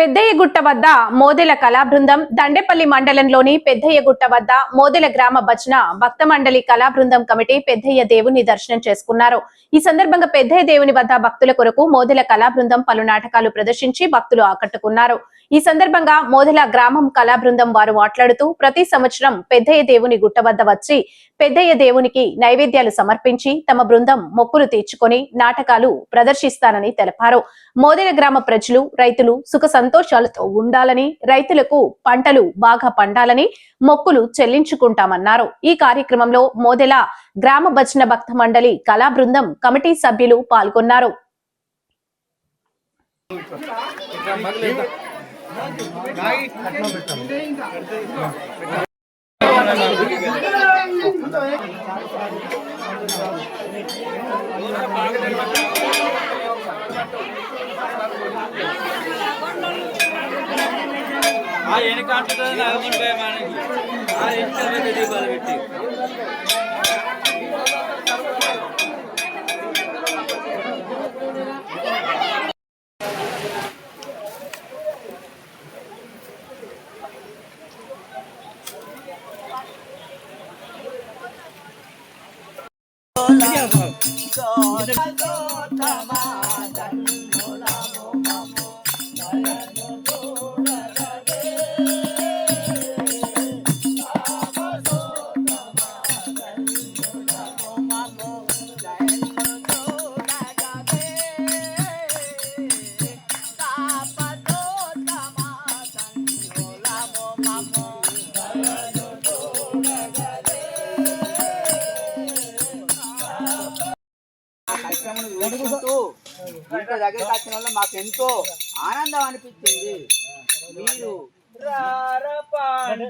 పెద్దయ్యగుట్ట వద్ద మోదెల కళా బృందం దండేపల్లి మండలంలోని పెద్దయ్యగుట్ట వద్ద మోదెల గ్రామ భజన భక్త మండలి కళా బృందం కమిటీ పెద్దయ్య దేవుని దర్శనం చేసుకున్నారు. ఈ సందర్భంగా పెద్దయ్య దేవుని వద్ద భక్తుల కొరకు మోదెల కళా బృందం పలు నాటకాలు ప్రదర్శించి భక్తులు ఆకట్టుకున్నారు. ఈ సందర్భంగా మోదెల గ్రామం కళా బృందం వారు మాట్లాడుతూ ప్రతి సంవత్సరం పెద్దయ్య దేవుని గుట్ట వద్ద వచ్చి పెద్దయ్య దేవునికి నైవేద్యాలు సమర్పించి తమ బృందం మొక్కులు తీర్చుకొని నాటకాలు ప్రదర్శిస్తానని తెలిపారు. మోదెల గ్రామ ప్రజలు రైతులు సుఖ సంతోషాలతో ఉండాలని రైతులకు పంటలు బాగా పండాలని మొక్కులు చెల్లించుకుంటామన్నారు. ఈ కార్యక్రమంలో మోదెల గ్రామ భజన భక్త మండలి కళా బృందం కమిటీ సభ్యులు పాల్గొన్నారు. ఆ వెనక అంటుతుంది నగముంటే ఆ వెనక దీపాలు పెట్టి చూసుకుంటూ ఇంత దగ్గరికి వచ్చిన వల్ల మాకు ఎంతో ఆనందం అనిపించింది. మీరు మరి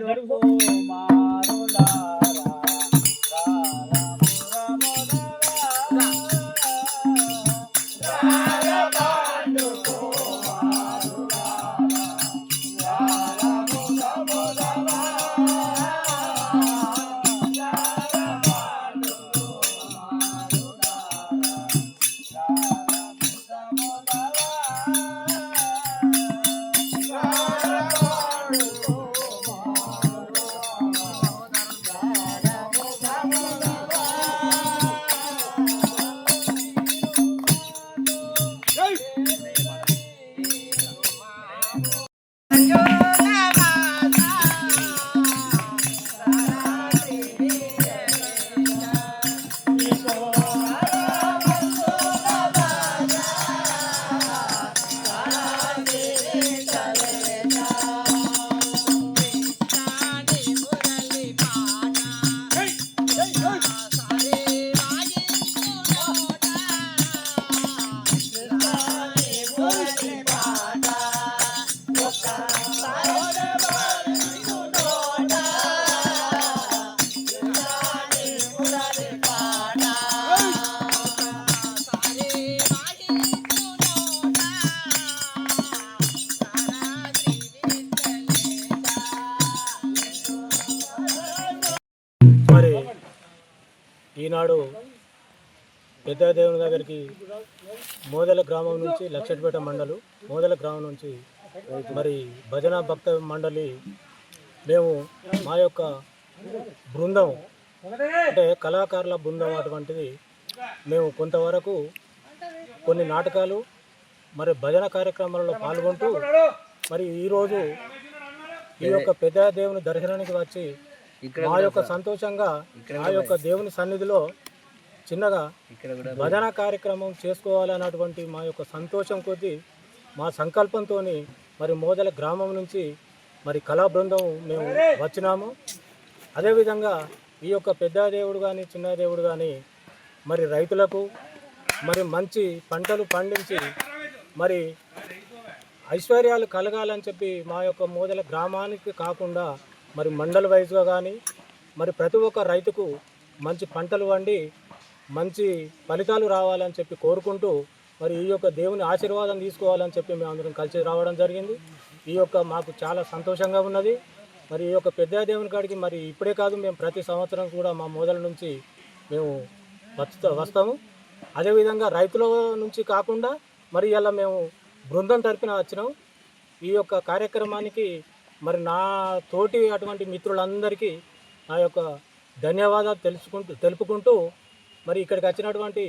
ఈనాడు పెద్ద దేవుని దగ్గరికి మోదల గ్రామం నుంచి లక్షపేట మండలు మోదల గ్రామం నుంచి మరి భజన భక్త మండలి మేము మా యొక్క బృందం అంటే కళాకారుల బృందం అటువంటిది మేము కొంతవరకు కొన్ని నాటకాలు మరి భజన కార్యక్రమాలలో పాల్గొంటూ మరి ఈరోజు ఈ యొక్క పెద్ద దేవుని దర్శనానికి వచ్చి మా యొక్క సంతోషంగా ఆ యొక్క దేవుని సన్నిధిలో చిన్నగా భజన కార్యక్రమం చేసుకోవాలన్నటువంటి మా యొక్క సంతోషం కొద్దీ మా సంకల్పంతో మరి మోదల గ్రామం నుంచి మరి కళా బృందం మేము వచ్చినాము. అదేవిధంగా ఈ యొక్క పెద్ద దేవుడు కానీ చిన్న దేవుడు కానీ మరి రైతులకు మరి మంచి పంటలు పండించి మరి ఐశ్వర్యాలు కలగాలని చెప్పి మా యొక్క మోదల గ్రామానికి కాకుండా మరి మండల వైజ్గా కానీ మరి ప్రతి ఒక్క రైతుకు మంచి పంటలు వండి మంచి ఫలితాలు రావాలని చెప్పి కోరుకుంటూ మరి ఈ యొక్క దేవుని ఆశీర్వాదం తీసుకోవాలని చెప్పి మేము అందరం కలిసి రావడం జరిగింది. ఈ యొక్క మాకు చాలా సంతోషంగా ఉన్నది. మరి ఈ యొక్క పెద్ద దేవుని కాడికి మరి ఇప్పుడే కాదు మేము ప్రతి సంవత్సరం కూడా మా మొదల నుంచి మేము వస్తా వస్తాము. అదేవిధంగా రైతుల నుంచి కాకుండా మరి ఇలా మేము బృందం తరపున వచ్చినాం. ఈ యొక్క కార్యక్రమానికి మరి నా తోటి అటువంటి మిత్రులందరికీ నా యొక్క ధన్యవాదాలు తెలుసుకుంటూ తెలుపుకుంటూ మరి ఇక్కడికి వచ్చినటువంటి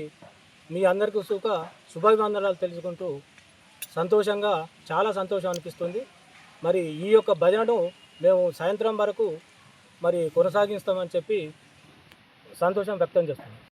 మీ అందరికీ సుఖ శుభాభివందనాలు తెలుసుకుంటూ సంతోషంగా చాలా సంతోషం అనిపిస్తుంది. మరి ఈ యొక్క భజనను మేము సాయంత్రం వరకు మరి కొనసాగిస్తామని చెప్పి సంతోషం వ్యక్తం చేస్తున్నాం.